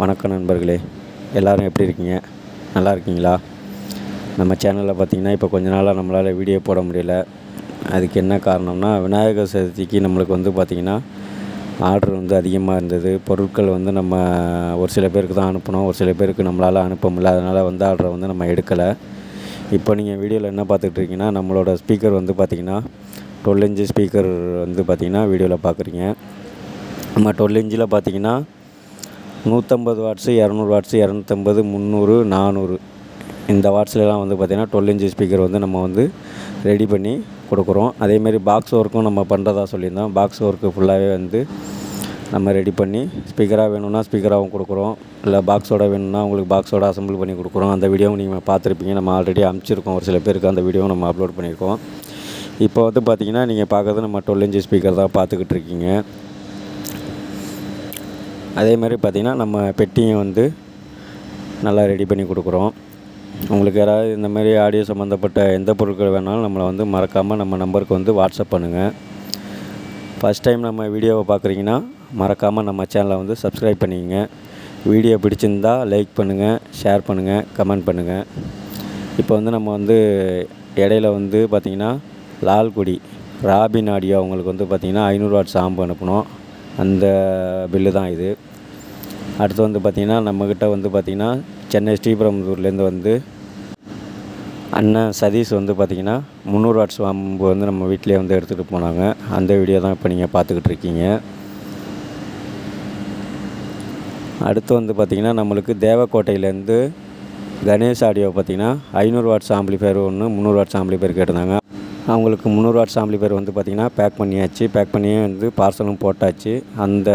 வணக்கம் நண்பர்களே. எல்லோரும் எப்படி இருக்கீங்க? நல்லா இருக்கீங்களா? நம்ம சேனலில் பார்த்தீங்கன்னா இப்போ கொஞ்ச நாளாக நம்மளால் வீடியோ போட முடியல. அதுக்கு என்ன காரணம்னா விநாயகர் சதுர்த்திக்கு நம்மளுக்கு வந்து பார்த்திங்கன்னா ஆர்டர் வந்து அதிகமாக இருந்தது. பொருட்கள் வந்து நம்ம ஒரு சில பேருக்கு தான் அனுப்பினோம் ஒரு சில பேருக்கு நம்மளால் அனுப்ப முடியல. அதனால் வந்து ஆர்டரை வந்து நம்ம எடுக்கலை. இப்போ நீங்கள் வீடியோவில் என்ன பார்த்துட்டு இருக்கீங்கன்னா நம்மளோட ஸ்பீக்கர் வந்து பார்த்திங்கன்னா டுவெல் இன்ச்சு ஸ்பீக்கர் வந்து பார்த்திங்கன்னா வீடியோவில் பார்க்குறீங்க. நம்ம டுவெல் இன்ச்சில் பார்த்திங்கன்னா நூற்றம்பது வாட்ஸு இரநூறு வாட்ஸு இரநூத்தம்பது முந்நூறு நானூறு. இந்த வாட்ஸ்லலாம் வந்து பார்த்திங்கன்னா டுவெல் இன்ச்சு ஸ்பீக்கர் வந்து நம்ம வந்து ரெடி பண்ணி கொடுக்குறோம். அதேமாரி பாக்ஸ் ஒர்க்கும் நம்ம பண்ணுறதா சொல்லியிருந்தோம். பாக்ஸ் ஒர்க்கு ஃபுல்லாகவே வந்து நம்ம ரெடி பண்ணி ஸ்பீக்கராக வேணும்னா ஸ்பீக்கராகவும் கொடுக்குறோம். இல்லை பாக்ஸோட வேணும்னா உங்களுக்கு பாக்ஸோட அசம்பிள் பண்ணி கொடுக்குறோம். அந்த வீடியோவும் நீங்கள் பார்த்துருப்பீங்க. நம்ம ஆல்ரெடி அனுப்பிச்சிருக்கோம் ஒரு சில பேருக்கு அந்த வீடியோவும் நம்ம அப்லோட் பண்ணியிருக்கோம். இப்போ வந்து பார்த்திங்கன்னா நீங்கள் பார்க்குறது நம்ம டுவெல் இன்ச்சு ஸ்பீக்கர் தான் பார்த்துக்கிட்டு இருக்கீங்க. அதே மாதிரி பார்த்திங்கன்னா நம்ம பெட்டியும் வந்து நல்லா ரெடி பண்ணி கொடுக்குறோம். உங்களுக்கு யாராவது இந்த மாதிரி ஆடியோ சம்மந்தப்பட்ட எந்த பொருட்கள் வேணாலும் நம்மளை வந்து மறக்காமல் நம்ம நம்பருக்கு வந்து வாட்ஸ்அப் பண்ணுங்கள் ஃபஸ்ட் டைம் நம்ம வீடியோவை பார்க்குறீங்கன்னா மறக்காமல் நம்ம சேனலை வந்து சப்ஸ்கிரைப் பண்ணிக்கங்க. வீடியோ பிடிச்சிருந்தா லைக் பண்ணுங்கள் ஷேர் பண்ணுங்கள் கமெண்ட் பண்ணுங்கள் இப்போ வந்து நம்ம வந்து இடையில வந்து பார்த்திங்கன்னா லால்குடி ராபின் ஆடியோ அவங்களுக்கு வந்து பார்த்திங்கன்னா ஐநூறு வாட் சாம்பு அனுப்பணும் அந்த பில்லு தான் இது. அடுத்து வந்து பார்த்திங்கன்னா நம்மக்கிட்ட வந்து பார்த்திங்கன்னா சென்னை ஸ்ரீபெரும்புதூர்லேருந்து வந்து அண்ணன் சதீஷ் வந்து பார்த்திங்கன்னா முந்நூறு வாட்ஸ் வாம்பு வந்து நம்ம வீட்டிலே வந்து எடுத்துகிட்டு போனாங்க. அந்த வீடியோ தான் இப்போ நீங்கள் பார்த்துக்கிட்டு இருக்கீங்க. அடுத்து வந்து பார்த்திங்கன்னா நம்மளுக்கு தேவக்கோட்டையிலேருந்து கணேஷ் ஆடியோ பார்த்திங்கன்னா ஐநூறு வாட்ஸ் ஆம்பிளிஃபயர் ஒன்று முந்நூறு வாட்ஸ் ஆம்பிளிஃபயர் கேட்டிருந்தாங்க. அவங்களுக்கு முந்நூறு வாட்ஸ் பேர் வந்து பார்த்திங்கன்னா பேக் பண்ணியாச்சு. பேக் பண்ணியே வந்து பார்சலும் போட்டாச்சு. அந்த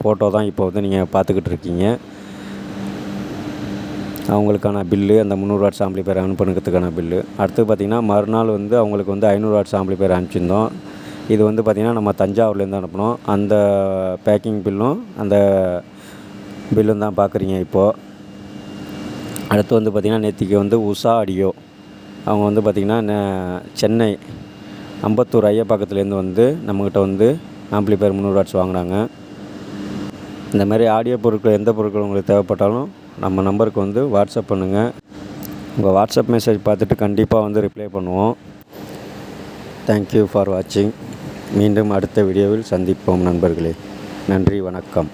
ஃபோட்டோ தான் இப்போ வந்து நீங்கள் பார்த்துக்கிட்டு இருக்கீங்க. அவங்களுக்கான பில்லு அந்த முந்நூறு வாட்ஸ் பேர் அனுப்புனதுக்கான பில்லு அடுத்து பார்த்திங்கன்னா மறுநாள் வந்து அவங்களுக்கு வந்து ஐநூறு வாட்ஸ் பேர் அனுப்பிச்சிருந்தோம். இது வந்து பார்த்திங்கன்னா நம்ம தஞ்சாவூர்லேருந்து அனுப்பினோம். அந்த பேக்கிங் பில்லும் அந்த பில்லும் தான் பார்க்குறீங்க இப்போது அடுத்து வந்து பார்த்திங்கன்னா நேற்றுக்கு வந்து உஷா ஆடியோ அவங்க வந்து பார்த்திங்கன்னா சென்னை அம்பத்தூர் ஐயப்பாக்கத்துலேருந்து வந்து நம்மக்கிட்ட வந்து ஆம்ப்ளிஃபயர் முந்நூறு வாட்ஸ் வாங்கினாங்க இந்த மாதிரி ஆடியோ பொருட்கள் எந்த பொருட்கள் உங்களுக்கு தேவைப்பட்டாலும் நம்ம நம்பருக்கு வந்து வாட்ஸ்அப் பண்ணுங்கள் உங்கள் வாட்ஸ்அப் மெசேஜ் பார்த்துட்டு கண்டிப்பாக வந்து ரிப்ளை பண்ணுவோம். தேங்க்யூ ஃபார் வாட்சிங் மீண்டும் அடுத்த வீடியோவில் சந்திப்போம் நண்பர்களே. நன்றி வணக்கம்.